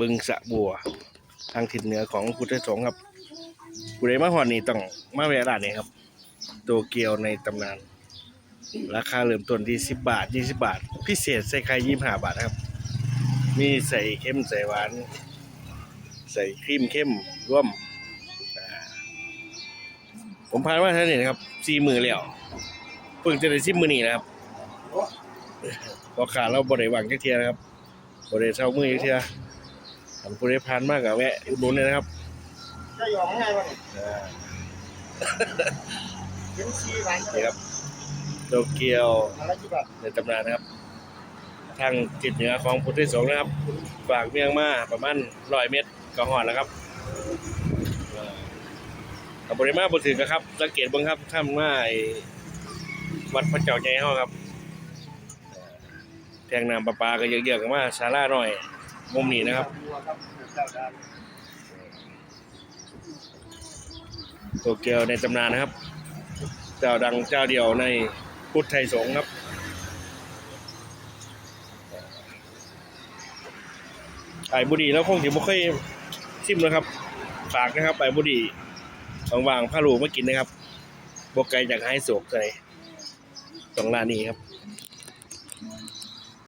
บึงสะบัว ทางทิศเหนือของพุทธสงฆ์ครับผู้ใดมาฮอดนี่ต้องมาแวะร้านนี้ครับโตเกียวในตำนาน ราคาเริ่มต้นที่10บาท20บาท พิเศษใส่ไข่25บาทนะครับ มีใส่เข้มใส่หวาน ใส่ครีมเข้มร่วมอ่าผมพานมาท่านนี่นะครับสี่มือแล้วเพิ่งจะได้สิบมือนี่นะครับพอขาดเราบริวางจักเทียนะครับบริเช่ามือจักเทีย ผมบริพานมากกับแวะอุดหนุนเลยนะครับจะยอมไงวะเนี่ยอ่าเห็นชีร้านนี่ครับโตเกียวอะไรกี่บาทในตำนานนะครับ ทางจิตเหนือของพุทธสงฆ์นะครับฝากเมียงมาประมาณร้อยเมตรก็หอดแล้วครับกับบริมาบนถึงนะครับ สังเกตเบ้างครับถ้ามาไอ้วัดพระเจ้าใหญ่ห้อครับ แทงน้ำประปาก็เยอะๆกันมาศาลาหน่อย มุมนี้นะครับบัวเจ้าดานโตเกียวในตำนานนะครับ เจ้าดังเจ้าเดียวในพุทธไทยสงฆ์ครับไอ้บุดีแล้วคงจะไม่ค่อยชิมนะครับฝากนะครับไปบุดีว่างๆผ้าลูกมากินนะครับบกไกจากไฮโศกใส่ตรงร้านนี้ครับ